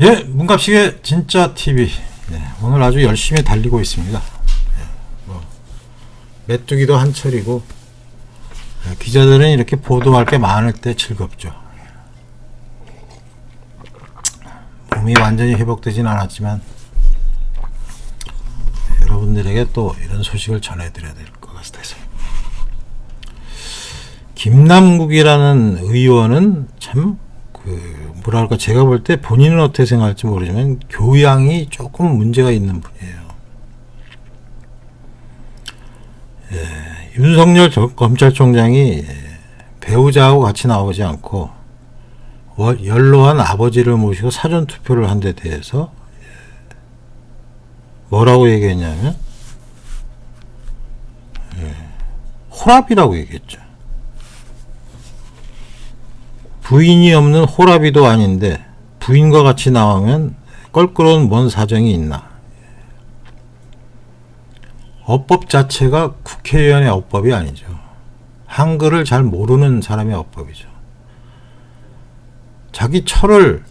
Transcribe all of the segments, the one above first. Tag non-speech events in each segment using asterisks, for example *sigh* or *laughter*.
예, 문갑식의 진짜 TV. 예, 오늘 아주 열심히 달리고 있습니다. 예, 뭐, 메뚜기도 한철이고, 예, 기자들은 이렇게 보도할 게 많을 때 즐겁죠. 몸이 완전히 회복되진 않았지만, 여러분들에게 또 이런 소식을 전해드려야 될 것 같아서. 김남국이라는 의원은 참, 그, 뭐랄까, 제가 볼 때 본인은 어떻게 생각할지 모르지만 교양이 조금 문제가 있는 분이에요. 예, 윤석열 저- 검찰총장이 예, 배우자하고 같이 나오지 않고 워- 연로한 아버지를 모시고 사전 투표를 한 데 대해서 예, 뭐라고 얘기했냐면 예, 호랍이라고 얘기했죠. 부인이 없는 호랍이도 아닌데 부인과 같이 나오면 껄끄러운 뭔 사정이 있나. 어법 자체가 국회의원의 어법이 아니죠. 한글을 잘 모르는 사람의 어법이죠. 자기 철을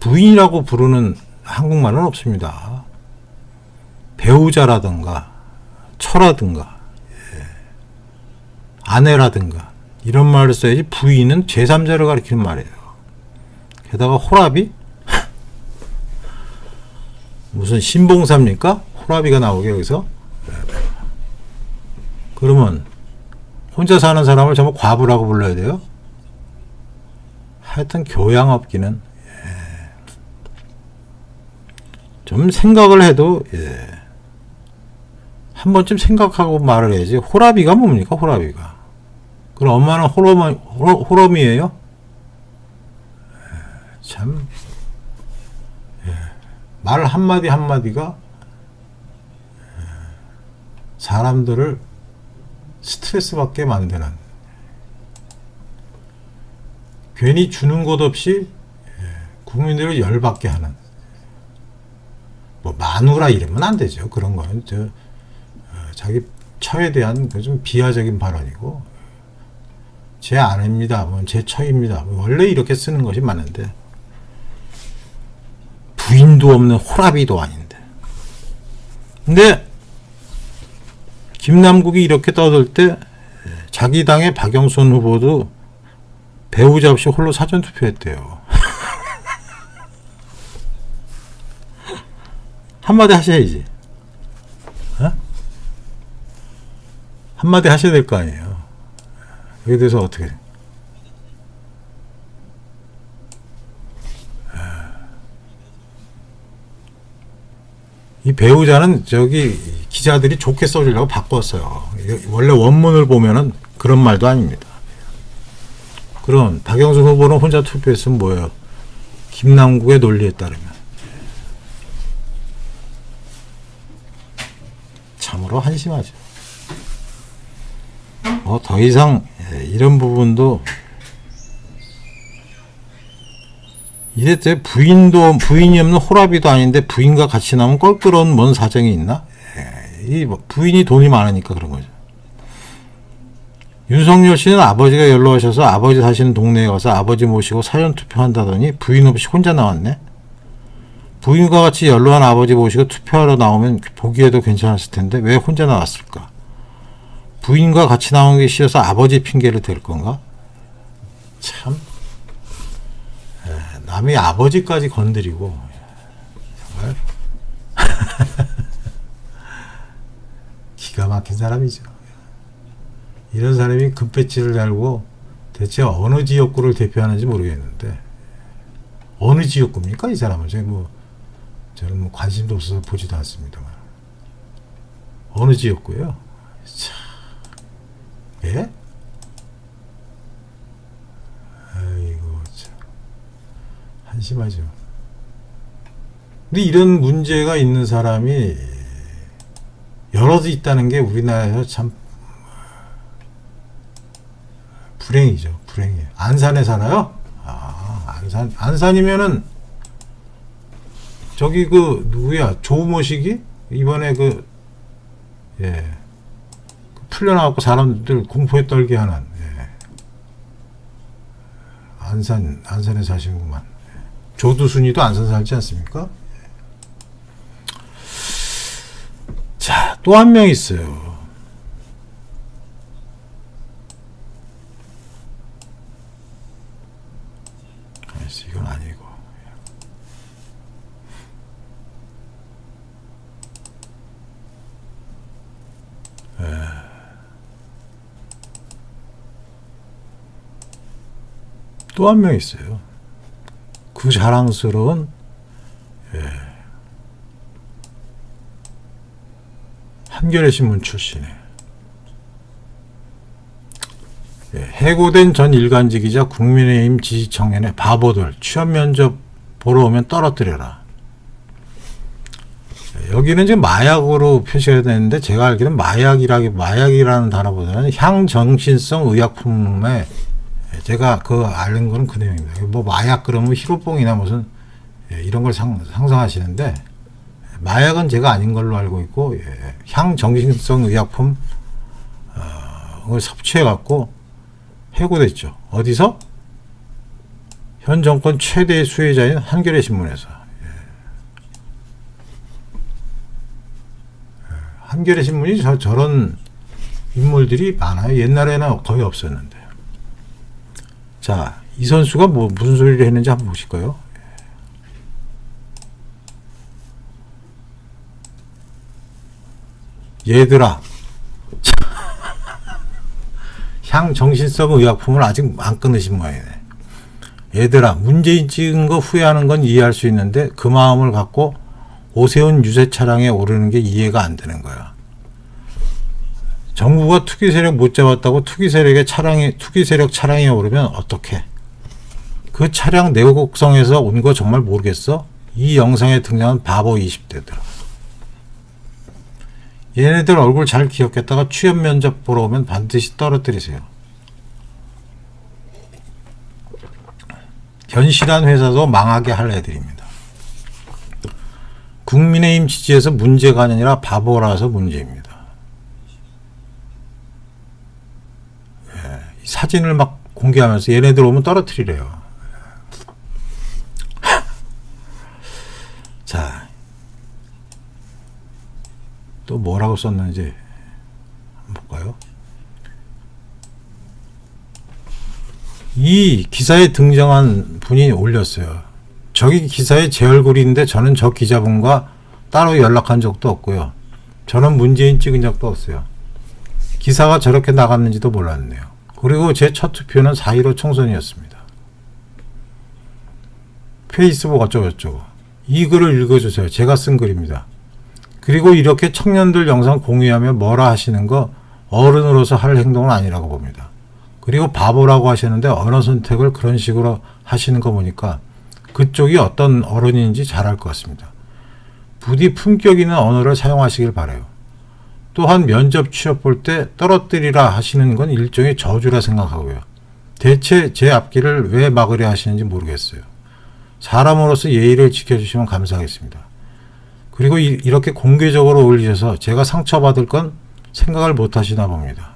부인이라고 부르는 한국말은 없습니다. 배우자라든가 처라든가 예, 아내라든가 이런 말을 써야지 부인은 제3자를 가리키는 말이에요. 게다가 호랍이 *laughs* 무슨 신봉사입니까? 호랍이가 나오게 여기서 그러면 혼자 사는 사람을 전부 과부라고 불러야 돼요? 하여튼 교양 없기는 예. 좀 생각을 해도 예. 한 번쯤 생각하고 말을 해야지 호랍이가 뭡니까 호랍이가 그럼 엄마는 호러미, 호러, 호러미예요? 예, 참, 예, 말 한마디 한마디가 예, 사람들을 스트레스 받게 만드는. 괜히 주는 것 없이 예, 국민들을 열받게 하는. 뭐 마누라 이러면 안 되죠. 그런 거는 저 어, 자기 처에 대한 그좀 비하적인 발언이고 제 아내입니다. 뭐 제 처입니다. 뭐 원래 이렇게 쓰는 것이 맞는데 부인도 없는 호랍이도 아닌데. 근데 김남국이 이렇게 떠들 때 자기 당의 박영선 후보도 배우자 없이 홀로 사전 투표했대요. *laughs* 한마디 하셔야지. 어? 한마디 하셔야 될 거 아니에요. 여기에 대해서 어떻게 이 배우자는 저기 기자들이 좋게 써주려고 바꿨어요. 원래 원문을 보면은 그런 말도 아닙니다. 그럼 박영수 후보는 혼자 투표했으면 뭐예요? 김남국의 논리에 따르면 참으로 한심하죠. 뭐더 이상 예, 이런 부분도 제 부인도 부인이 없는 호랍이도 아닌데 부인과 같이 나면 껄끄러운 뭔 사정이 있나? 예, 이 부인이 돈이 많으니까 그런 거죠. 윤석열 씨는 아버지가 연로하셔서 아버지 사시는 동네에 가서 아버지 모시고 사전 투표한다더니 부인 없이 혼자 나왔네. 부인과 같이 연로한 아버지 모시고 투표하러 나오면 보기에도 괜찮았을 텐데 왜 혼자 나왔을까? 부인과 같이 나오는 게 싫어서 아버지 핑계를 댈 건가? 참 에, 남의 아버지까지 건드리고 정말 *laughs* 기가 막힌 사람이죠. 이런 사람이 금배지를 달고 대체 어느 지역구를 대표하는지 모르겠는데 어느 지역구입니까 이 사람은 저희 뭐 저는 뭐 관심도 없어서 보지도 않습니다만 어느 지역구예요? 참. 예? 아이고 참 한심하죠. 근데 이런 문제가 있는 사람이 여럿 있다는 게 우리나라에서 참 불행이죠. 불행이에요. 안산에 살아요? 아, 안산 안산이면은 저기 그 누구야 조모식이 이번에 그 예. 풀려나갖고 사람들 공포에 떨게 하는 예. 안산 안산에 사시는구만. 조두순이도 안산 살지 않습니까? 자, 또 한 명 있어요. 알았어, 이건 아니고. 또 한 명 있어요. 그 자랑스러운 예. 한겨레 신문 출신의 예, 해고된 전 일간지 기자 국민의힘 지지 청년의 바보들 취업 면접 보러 오면 떨어뜨려라. 예, 여기는 지금 마약으로 표시가 되는데 제가 알기로는 마약이라기 마약이라는 단어보다는 향정신성 의약품에 예, 제가 그 아는 거는 그 내용입니다. 뭐 마약 그러면 히로뽕이나 무슨 예, 이런 걸 상, 상상하시는데 마약은 제가 아닌 걸로 알고 있고 예, 향정신성 의약품 어, 을 섭취해 갖고 해고됐죠. 어디서? 현 정권 최대 수혜자인 한겨레 신문에서. 예. 예, 한겨레 신문이 저, 저런 인물들이 많아요. 옛날에는 거의 없었는데. 자, 이 선수가 뭐 무슨 소리를 했는지 한번 보실까요? 얘들아, *laughs* 향 정신성 의약품을 아직 안 끊으신 모양이네. 얘들아, 문재인 찍은 거 후회하는 건 이해할 수 있는데 그 마음을 갖고 오세훈 유세 차량에 오르는 게 이해가 안 되는 거야. 정부가 투기 세력 못 잡았다고 투기 세력의 차량이 투기 세력 차량에 오르면 어떡해? 그 차량 내곡성에서 온 거 정말 모르겠어? 이 영상에 등장한 바보 20대들. 얘네들 얼굴 잘 기억했다가 취업 면접 보러 오면 반드시 떨어뜨리세요. 견실한 회사도 망하게 할 애들입니다. 국민의힘 지지에서 문제가 아니라 바보라서 문제입니다. 예, 이 사진을 막 공개하면서 얘네들 오면 떨어뜨리래요. *laughs* 자, 또 뭐라고 썼는지 볼까요? 이 기사에 등장한 분이 올렸어요. 저기 기사에 제 얼굴인데 저는 저 기자분과 따로 연락한 적도 없고요. 저는 문재인 찍은 적도 없어요. 기사가 저렇게 나갔는지도 몰랐네요. 그리고 제 첫 투표는 4.15 총선이었습니다. 페이스북 어쩌고저쩌고. 이 글을 읽어주세요. 제가 쓴 글입니다. 그리고 이렇게 청년들 영상 공유하며 뭐라 하시는 거 어른으로서 할 행동은 아니라고 봅니다. 그리고 바보라고 하시는데 언어 선택을 그런 식으로 하시는 거 보니까 그쪽이 어떤 어른인지 잘 알 것 같습니다. 부디 품격 있는 언어를 사용하시길 바래요. 또한 면접 취업 볼 때 떨어뜨리라 하시는 건 일종의 저주라 생각하고요. 대체 제 앞길을 왜 막으려 하시는지 모르겠어요. 사람으로서 예의를 지켜주시면 감사하겠습니다. 그리고 이, 이렇게 공개적으로 올리셔서 제가 상처받을 건 생각을 못 하시나 봅니다.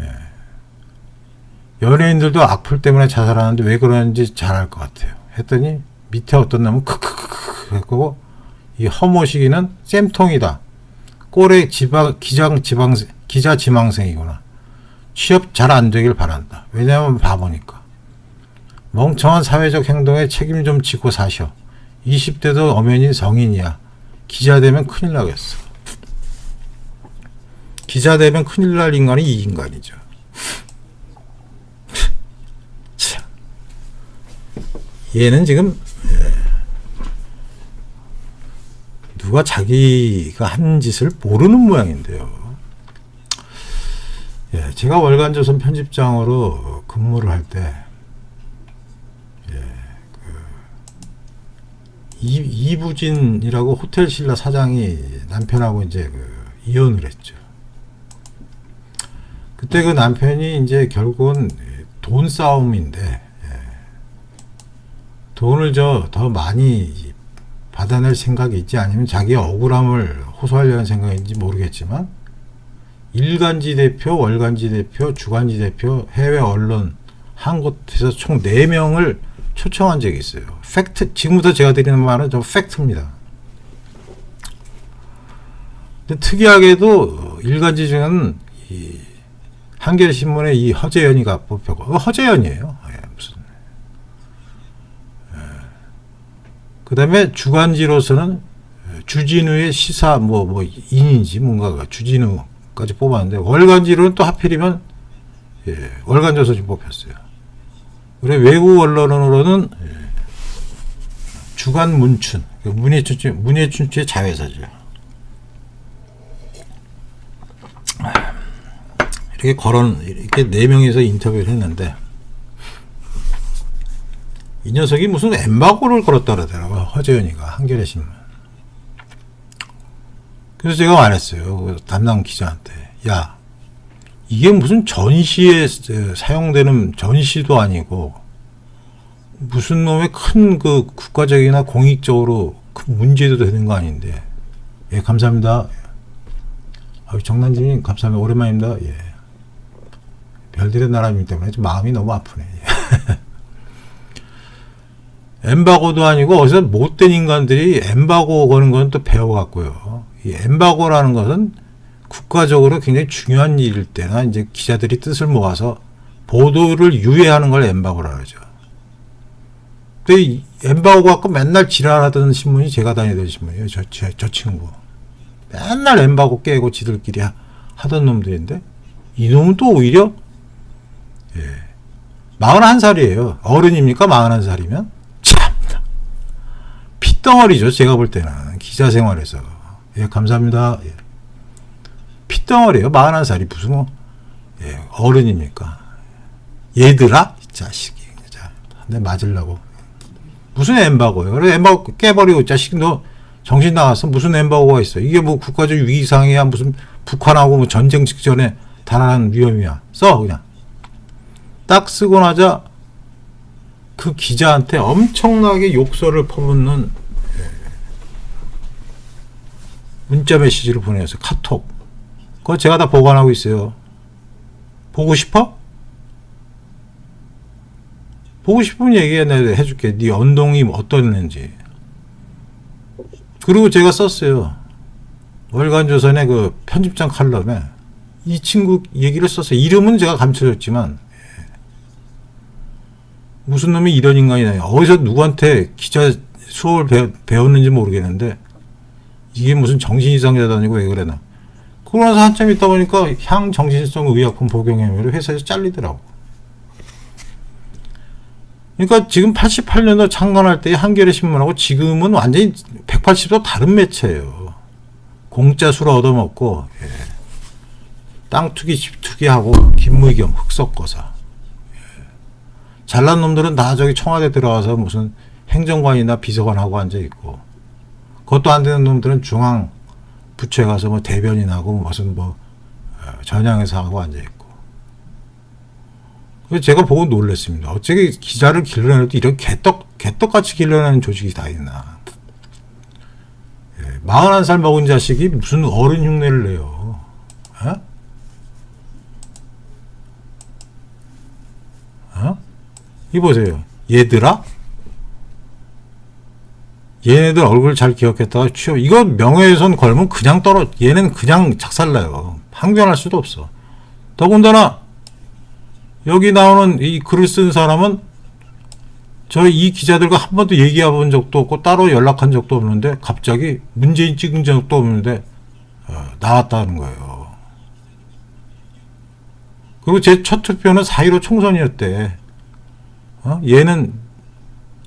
예. 연예인들도 악플 때문에 자살하는데 왜 그러는지 잘 알 것 같아요. 했더니 밑에 어떤 놈은 크크크크 했고 이 허모시기는 쌤통이다. 꼴의 지방 기장 지방 기자 지망생이구나. 취업 잘 안 되길 바란다. 왜냐하면 바보니까. 멍청한 사회적 행동에 책임 좀 지고 사셔. 20대도 엄연히 성인이야. 기자 되면 큰일 나겠어. 기자 되면 큰일 날 인간이 이 인간이죠. *laughs* 참. 얘는 지금 예, 누가 자기가 한 짓을 모르는 모양인데요. 예, 제가 월간조선 편집장으로 근무를 할때 이, 이부진이라고 호텔 신라 사장이 남편하고 이제 그 이혼을 했죠. 그때 그 남편이 이제 결국은 돈 싸움인데 예. 돈을 저 더 많이 받아낼 생각이 있지 아니면 자기의 억울함을 호소하려는 생각인지 모르겠지만 일간지 대표, 월간지 대표, 주간지 대표, 해외 언론 한 곳에서 총 4명을 초청한 적이 있어요. 팩트 지금부터 제가 드리는 말은 좀 팩트입니다. 근데 특이하게도 일간지 중에는 이 한겨레 신문에 이 허재연이가 뽑혔고 어, 허재연이에요. 예, 무슨 그 다음에 주간지로서는 주진우의 시사 뭐, 뭐, 인인지 뭔가가 주진우까지 뽑았는데 월간지로는 또 하필이면 예, 월간조선이 뽑혔어요. 그래 외국 언론으로는 예, 주간 문춘, 그 문예춘추, 문예춘추의 자회사죠. 이렇게 거론, 이렇게 네 명이서 인터뷰를 했는데, 이 녀석이 무슨 엠바고를 걸었다 그러더라고요. 허재현이가, 한겨레 신문. 그래서 제가 말했어요. 그 담당 기자한테. 야, 이게 무슨 전시에 사용되는 전시도 아니고, 무슨 놈의 큰 그 국가적이나 공익적으로 큰 문제도 되는 거 아닌데. 예, 감사합니다. 아유, 정난진님, 감사합니다. 오랜만입니다. 예. 별들의 나라이기 때문에 좀 마음이 너무 아프네. *laughs* 엠바고도 아니고 어디서 못된 인간들이 엠바고 거는 건 또 배워갔고요. 이 엠바고라는 것은 국가적으로 굉장히 중요한 일일 때나 이제 기자들이 뜻을 모아서 보도를 유예하는 걸 엠바고라 그러죠. 근데 이 엠바고 갖고 맨날 지랄하던 신문이 제가 다니던 신문이에요. 저, 저, 저 친구. 맨날 엠바고 깨고 지들끼리 하- 하던 놈들인데 이놈은 또 오히려 예. 41살이에요. 어른입니까? 41살이면? 참. 핏덩어리죠. 제가 볼 때는. 기자 생활에서. 예, 감사합니다. 예. 핏덩어리예요. 41살이 무슨 뭐, 예, 어른입니까? 얘들아? 이 자식이. 자, 한대 맞으려고. 무슨 엠바고예요? 그래, 엠바고 깨버리고, 이 자식 너 정신 나갔어? 무슨 엠바고가 있어? 이게 뭐 국가적 위기상이야? 무슨 북한하고 뭐 전쟁 직전에 달하는 위험이야? 써, 그냥. 딱 쓰고 나자 그 기자한테 엄청나게 욕설을 퍼붓는 예, 문자 메시지를 보내서 카톡. 그거 제가 다 보관하고 있어요. 보고 싶어? 보고 싶으면 얘기해 내가 해줄게. 네 언동이 어떻는지. 그리고 제가 썼어요. 월간조선의 그 편집장 칼럼에 이 친구 얘기를 썼어요. 이름은 제가 감춰줬지만 무슨 놈이 이런 인간이냐. 어디서 누구한테 기자 수업을 배웠, 배웠는지 모르겠는데 이게 무슨 정신이상자도 아니고 왜 그래나. 그러고 나서 한참 있다 보니까 향정신성 의약품 복용 혐의로 회사에서 잘리더라고. 그러니까 지금 88년도 창간할 때 한겨레 신문하고 지금은 완전히 180도 다른 매체예요. 공짜 술 얻어먹고 예. 땅 투기 집 투기하고 김무겸 흑석거사 잘난 놈들은 다 저기 청와대 들어가서 무슨 행정관이나 비서관 하고 앉아 있고 그것도 안 되는 놈들은 중앙 부처에 가서 뭐 대변인하고 무슨 뭐 어, 전향에서 하고 앉아 있고 그래서 제가 보고 놀랐습니다. 어떻게 기자를 길러내도 이런 개떡 개떡같이 길러내는 조직이 다 있나? 예, 41살 먹은 자식이 무슨 어른 흉내를 내요? 어? 어? 이 보세요. 얘들아? 얘네들 얼굴 잘 기억했다가 취업. 이거 명예훼손 걸면 그냥 떨어, 얘는 그냥 작살나요. 항변할 수도 없어. 더군다나, 여기 나오는 이 글을 쓴 사람은 저희 이 기자들과 한 번도 얘기해 본 적도 없고 따로 연락한 적도 없는데 갑자기 문재인 찍은 적도 없는데 어, 나왔다는 거예요. 그리고 제 첫 투표는 4.15 총선이었대. 어? 얘는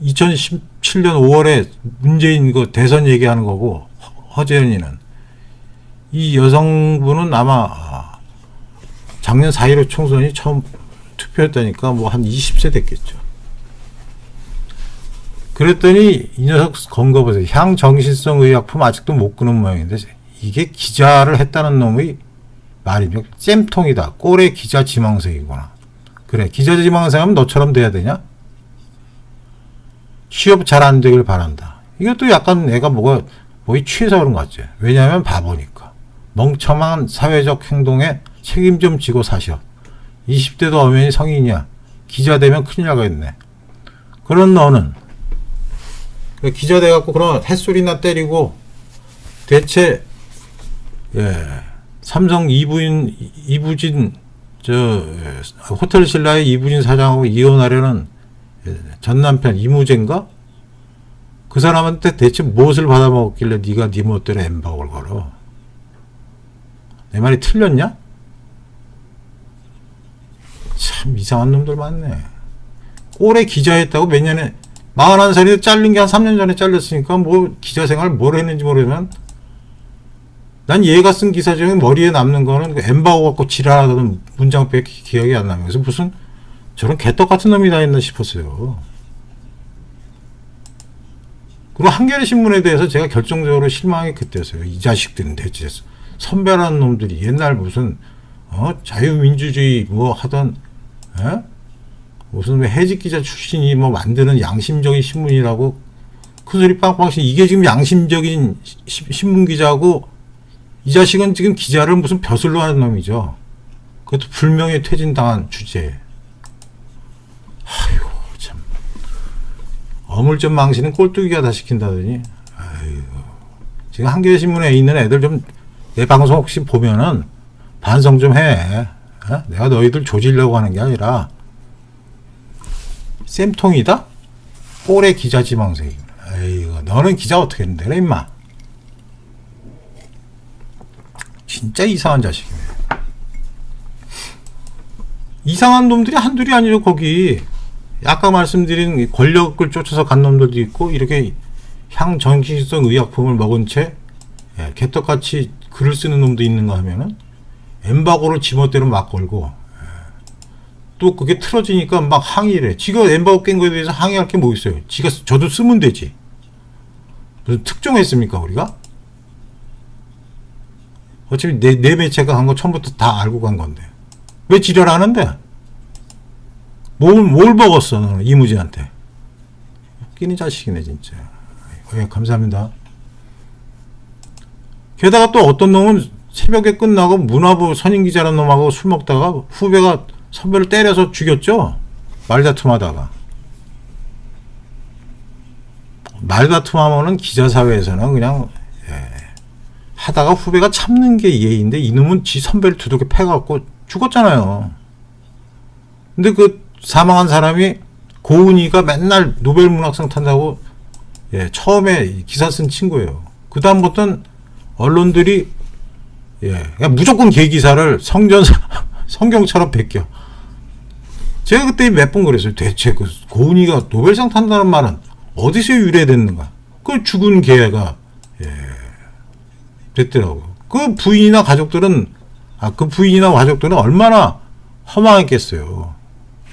2017년 5월에 문재인 그 대선 얘기하는 거고 허- 허재현이는 이 여성분은 아마 아, 작년 4.15 총선이 처음 투표했다니까 뭐 한 20세 됐겠죠. 그랬더니 이 녀석 건거 보세요. 향정신성 의약품 아직도 못 끊은 모양인데 이게 기자를 했다는 놈의 말이며 잼통이다. 꼴의 기자 지망생이구나. 그래 기자 지망생하면 너처럼 돼야 되냐? 취업 잘 안 되길 바란다. 이것도 약간 애가 뭐가 뭐이 취해서 그런 것 같지. 왜냐하면 바보니까. 멍청한 사회적 행동에 책임 좀 지고 사셔. 20대도 엄연히 성인이야. 기자 되면 큰일 나겠네. 그런 너는 그 기자 돼갖고 그런 햇소리나 때리고 대체 예 삼성 이부인 이부진 저 예, 호텔 신라의 이부진 사장하고 이혼하려는 예, 전 남편 이무재인가 그 사람한테 대체 무엇을 받아먹었길래 네가 네 멋대로 엠박을 걸어 내 말이 틀렸냐? 참 이상한 놈들 많네. 꼴에 기자했다고 몇 년에 41살인데 잘린 게 한 3년 전에 잘렸으니까 뭐 기자 생활 뭘 했는지 모르지만 난 얘가 쓴 기사 중에 머리에 남는 거는 그 엠바고 갖고 지랄하던 문장 밖에 기억이 안 나면서 무슨 저런 개떡 같은 놈이 다 있나 싶었어요. 그리고 한겨레 신문에 대해서 제가 결정적으로 실망이 그때였어요. 이 자식들은 대체 선배라는 놈들이 옛날 무슨 어 자유민주주의 뭐 하던 에? 무슨 왜 해직 기자 출신이 뭐 만드는 양심적인 신문이라고 큰 소리 빵빵씩 이게 지금 양심적인 시- 신문 기자고 이 자식은 지금 기자를 무슨 벼슬로 하는 놈이죠. 그것도 불명예 퇴진당한 주제에. 아이고 참 어물점 망신은 꼴뚜기가 다 시킨다더니 아이고 지금 한겨레 신문에 있는 애들 좀 내 방송 혹시 보면은 반성 좀 해. 어? 내가 너희들 조지려고 하는 게 아니라 쌤통이다? 꼴의 기자 지망생. 에이구, 너는 기자 어떻게 했는데, 그래, 임마. 진짜 이상한 자식이네. 이상한 놈들이 한둘이 아니죠, 거기. 아까 말씀드린 이 권력을 쫓아서 간 놈들도 있고, 이렇게 향정신성 의약품을 먹은 채, 예, 개떡같이 글을 쓰는 놈도 있는가 하면은, 엠바고를 지멋대로 막 걸고, 또 그게 틀어지니까 막 항의를 해. 지가 엠바고 깬 거에 대해서 항의할 게 뭐 있어요? 지가 쓰- 저도 쓰면 되지. 무슨 특종했습니까 우리가? 어차피 내, 내 매체가 한 거 처음부터 다 알고 간 건데 왜 지랄하는데? 뭘, 뭘 먹었어 너는 이무지한테 웃기는 자식이네 진짜 예, 감사합니다 게다가 또 어떤 놈은 새벽에 끝나고 문화부 선임 기자라는 놈하고 술 먹다가 후배가 선배를 때려서 죽였죠. 말다툼하다가. 말다툼하면은 기자 사회에서는 그냥 예, 하다가 후배가 참는 게 예의인데 이놈은 지 선배를 두둑에 패갖고 죽었잖아요. 근데 그 사망한 사람이 고은이가 맨날 노벨 문학상 탄다고 예, 처음에 기사 쓴 친구예요. 그 다음부터는 언론들이 예, 그냥 무조건 개 기사를 성전 *laughs* 성경처럼 베껴. 제가 그때 몇 번 그랬어요. 대체 그 고은이가 노벨상 탄다는 말은 어디서 유래됐는가? 그 죽은 개가 예, 됐더라고. 그 부인이나 가족들은 아 그 부인이나 가족들은 얼마나 허망했겠어요.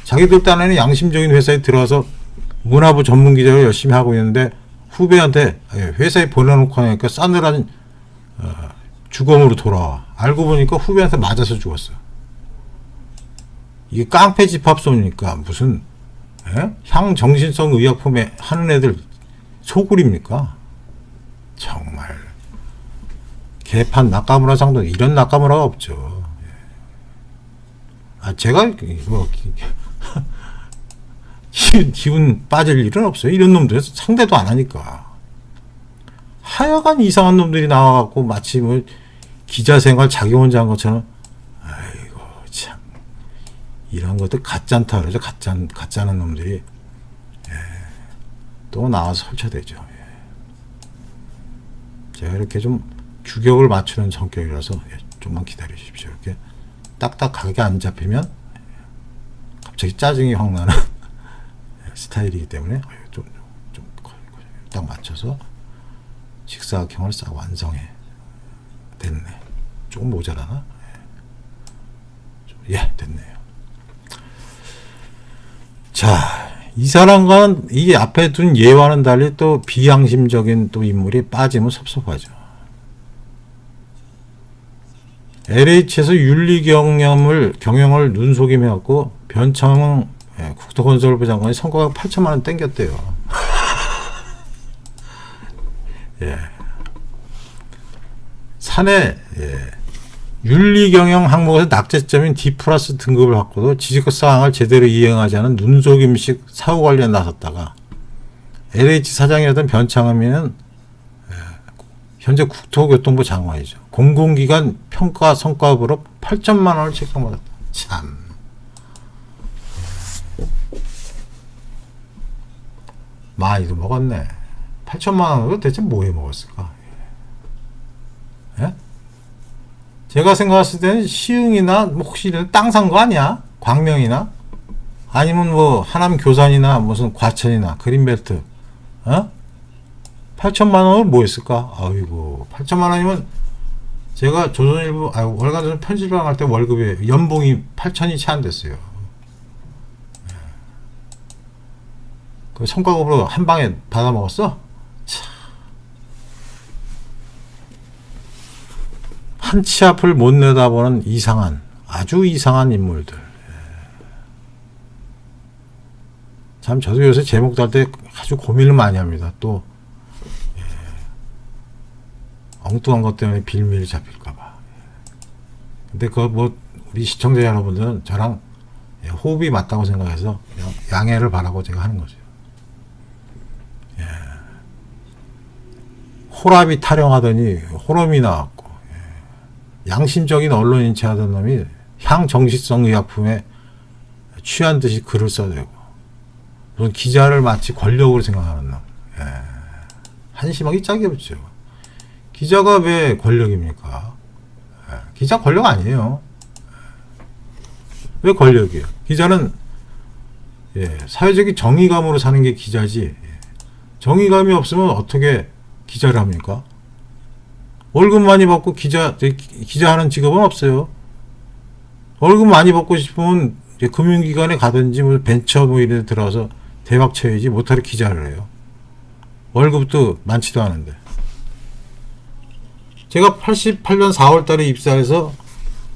자기들 딴에는 양심적인 회사에 들어와서 문화부 전문 기자를 열심히 하고 있는데 후배한테 예, 회사에 보내놓고 하니까 싸늘한 어, 주검으로 돌아와. 알고 보니까 후배한테 맞아서 죽었어. 이게 깡패 집합소니까 무슨 예? 향정신성 의약품에 하는 애들 소굴입니까? 정말 개판 낙가무라 상도 이런 낙가무라가 없죠. 예. 아 제가 뭐 기운 빠질 일은 없어요. 이런 놈들 상대도 안 하니까. 하여간 이상한 놈들이 나와갖고 마치 뭐 기자 생활 자기 혼자 한 것처럼. 아이고 참. 이런 것들 가짠다 그러죠. 가짠 가짜는 놈들이. 예, 또 나와서 설쳐대죠. 예. 제가 이렇게 좀 규격을 맞추는 성격이라서 예, 좀만 기다려 주십시오. 이렇게 딱딱하게 안 잡히면 갑자기 짜증이 확 나는 스타일이기 때문에 좀 좀 딱 맞춰서 직사각형을 싹 완성해 됐네. 조금 모자라나? 예, 좀- 예, 됐네요. 자, 이 사람과는 이 앞에 둔 예와는 달리 또 비양심적인 또 인물이 빠지면 섭섭하죠. LH에서 윤리 경영을 경영을 눈속임해갖고 변창 예, 국토건설부 장관이 성과가 8천만 원 땡겼대요. *laughs* 예. 산에 예, 윤리 경영 항목에서 낙제점인 D 플러스 등급을 받고도 지지급 사항을 제대로 이행하지 않은 눈속임식 사후 관리에 나섰다가 LH 사장이었던 변창흠이는 에, 현재 국토교통부 장관이죠. 공공기관 평가 성과급으로 8천만 원을 책정받았다. 참. 많이도 먹었네. 8천만 원으로 대체 뭐해 먹었을까? 예? 제가 생각했을 때는 시흥이나 뭐 혹시 땅 산 거 아니야? 광명이나? 아니면 뭐 하남 교산이나 무슨 과천이나 그린벨트 어? 8천만 원을 뭐 했을까? 아이고 8천만 원이면 제가 조선일보 아 월간조선 편집방 할 때 월급이 연봉이 8천이 채 안 됐어요. 예. 그 성과급으로 한 방에 받아 먹었어? 한치 앞을 못 내다보는 이상한 아주 이상한 인물들. 예. 참 저도 요새 제목 달 때 아주 고민을 많이 합니다. 또 예. 엉뚱한 것 때문에 빌미를 잡힐까봐. 근데 그거 뭐 우리 시청자 여러분들은 저랑 예, 호흡이 맞다고 생각해서 양해를 바라고 제가 하는 거죠. 예. 호랍이 타령하더니 호럼이 나왔고 예. 양심적인 언론 인체 하던 놈이 향정신성 의약품에 취한 듯이 글을 써대고 무슨 기자를 마치 권력으로 생각하는 놈. 예. 한심하기 짝이 없죠. 기자가 왜 권력입니까? 예. 기자 권력 아니에요. 왜 권력이에요? 기자는 예, 사회적인 정의감으로 사는 게 기자지. 예. 정의감이 없으면 어떻게 기자를 합니까? 월급 많이 받고 기자 기- 기자하는 직업은 없어요. 월급 많이 받고 싶으면 금융기관에 가든지 뭐 벤처 뭐 이런 데 들어가서 대박 쳐야지 못하러 기자를 해요. 월급도 많지도 않은데. 제가 88년 4월 달에 입사해서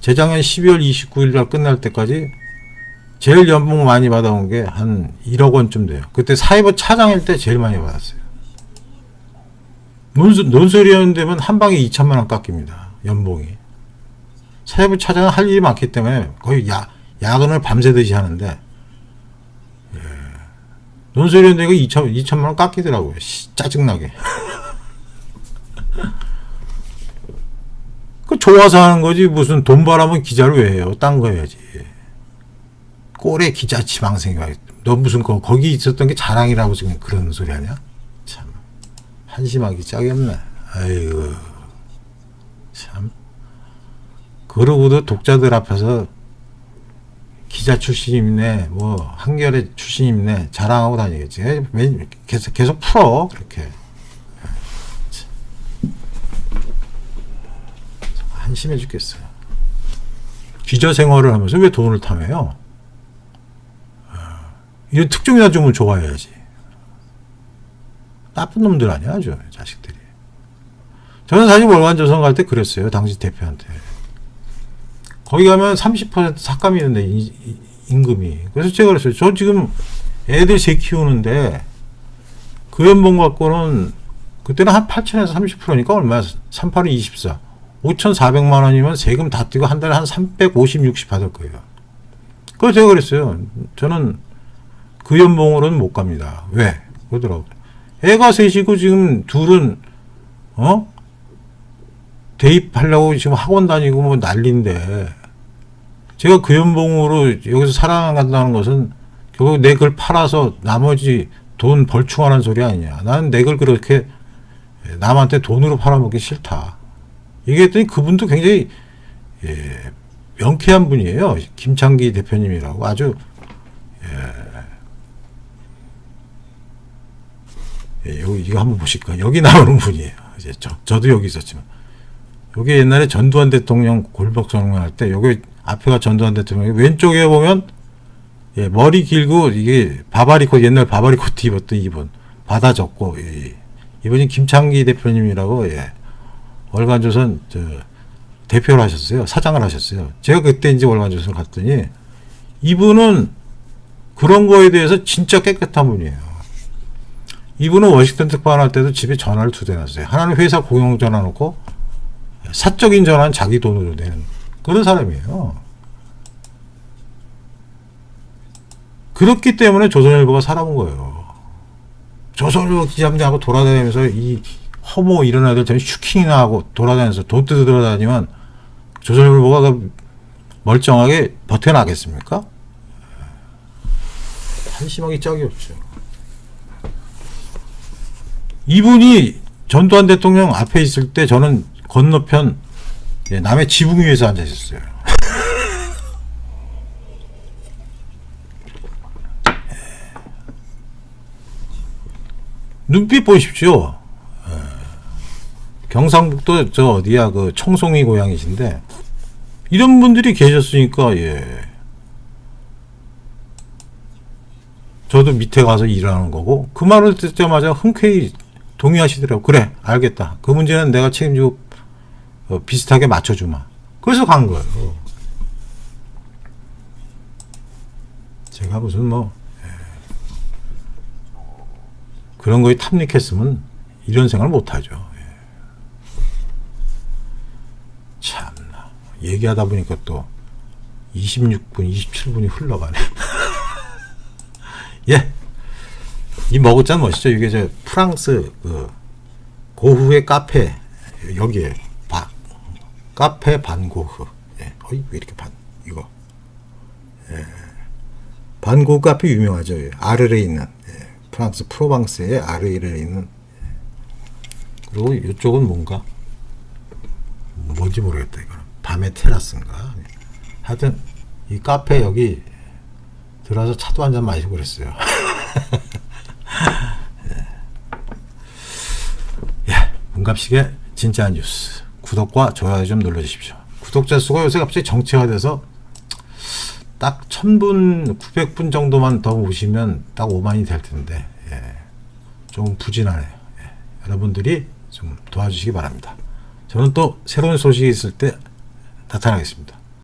재작년 12월 29일 날 끝날 때까지 제일 연봉 많이 받아온 게 한 1억 원쯤 돼요. 그때 사이버 차장일 때 제일 많이 받았어요. 논소, 논소리 하는 데면 한 방에 2천만 원 깎입니다. 연봉이. 사이버 차장은 할 일이 많기 때문에 거의 야, 야근을 밤새듯이 하는데 예. 논소리 하는 데가 2천, 2천만 원 깎이더라고요. 씨, 짜증나게. *laughs* 그 좋아서 하는 거지 무슨 돈 벌하면 기자를 왜 해요? 딴 거 해야지. 꼴에 기자 지망생이 와. 너 무슨 거 거기 있었던 게 자랑이라고 지금 그런 소리 하냐? 참 한심하기 짝이 없네. 아이고 참 그러고도 독자들 앞에서 기자 출신이네, 뭐 한겨레 출신이네 자랑하고 다니겠지. 왜 계속 계속 풀어 그렇게. 한심해 죽겠어요. 기자 생활을 하면서 왜 돈을 탐해요? 아, 이런 특종이나 주면 좋아해야지. 나쁜 놈들 아니야, 아주 자식들이. 저는 사실 월간조선 갈때 그랬어요, 당시 대표한테. 거기 가면 30% 삭감이 있는데 인- 인- 임금이. 그래서 제가 그랬어요. 저 지금 애들 세 키우는데 그 연봉 갖고는 그때는 한 8천에서 30%니까 얼마야? 38은 24. 5,400만 원이면 세금 다 떼고 한 달에 한 350, 60 받을 거예요. 그래서 제가 그랬어요. 저는 그 연봉으로는 못 갑니다. 왜? 그러더라고. 애가 셋이고 지금 둘은 어? 대입하려고 지금 학원 다니고 뭐 난리인데 제가 그 연봉으로 여기서 살아간다는 것은 결국 내 글 팔아서 나머지 돈 벌충하는 소리 아니냐. 나는 내글 그렇게 남한테 돈으로 팔아먹기 싫다. 얘기했더니 그분도 굉장히 예, 명쾌한 분이에요. 김창기 대표님이라고 아주 예, 예, 여기 이거 한번 보실까? 여기 나오는 분이에요. 이제 저, 저도 여기 있었지만 여기 옛날에 전두환 대통령 골목 선언할 때 여기 앞에가 전두환 대통령 왼쪽에 보면 예, 머리 길고 이게 바바리코 옛날 바바리코 트 입었던 이분 받아 적고 예, 이분이 김창기 대표님이라고 예. 월간조선 저 대표를 하셨어요. 사장을 하셨어요. 제가 그때 이제 월간조선 갔더니 이분은 그런 거에 대해서 진짜 깨끗한 분이에요. 이분은 워싱턴 특파원 할 때도 집에 전화를 두 대 놨어요. 하나는 회사 공용 전화 놓고 사적인 전화는 자기 돈으로 내는 그런 사람이에요. 그렇기 때문에 조선일보가 살아본 거예요. 조선일보 기자분들하고 돌아다니면서 이 허모 이런 애들 전 슈킹이나 하고 돌아다니면서 돈 뜯어 돌아다니면 조선일보가 그 멀쩡하게 버텨나겠습니까? 한심하기 짝이 없죠. 이분이 전두환 대통령 앞에 있을 때 저는 건너편 예, 남의 지붕 위에서 앉아 있었어요. 눈빛 보십시오. 예. 경상북도 저 어디야 그 청송이 고향이신데 이런 분들이 계셨으니까 예. 저도 밑에 가서 일하는 거고 그 말을 듣자마자 흔쾌히 동의하시더라고. 그래 알겠다. 그 문제는 내가 책임지고 어, 비슷하게 맞춰주마. 그래서 간 거예요. 제가 무슨 뭐 예. 그런 거에 탐닉했으면 이런 생활 못하죠. 예. 참나 얘기하다 보니까 또 26분, 27분이 흘러가네. *laughs* 예. 이 머그잔 멋있죠? 이게 저 프랑스 그 고흐의 카페 여기에 바, 카페 반고흐. 예. 어이 왜 이렇게 반 이거. 예. 반고흐 카페 유명하죠. 예. 아르레 있는 예. 프랑스 프로방스의 아르레에 있는 예. 그리고 이쪽은 뭔가 뭔지 모르겠다 이거는 밤의 테라스인가. 하여튼 이 카페 여기 들어와서 차도 한 잔 마시고 그랬어요. *laughs* *laughs* 예, 문갑식의 진짜 뉴스 구독과 좋아요 좀 눌러주십시오. 구독자 수가 요새 갑자기 정체화돼서 딱 1000분, 900분 정도만 더 오시면 딱 5만이 될 텐데 예, 좀 부진하네요. 예, 여러분들이 좀 도와주시기 바랍니다. 저는 또 새로운 소식이 있을 때 나타나겠습니다.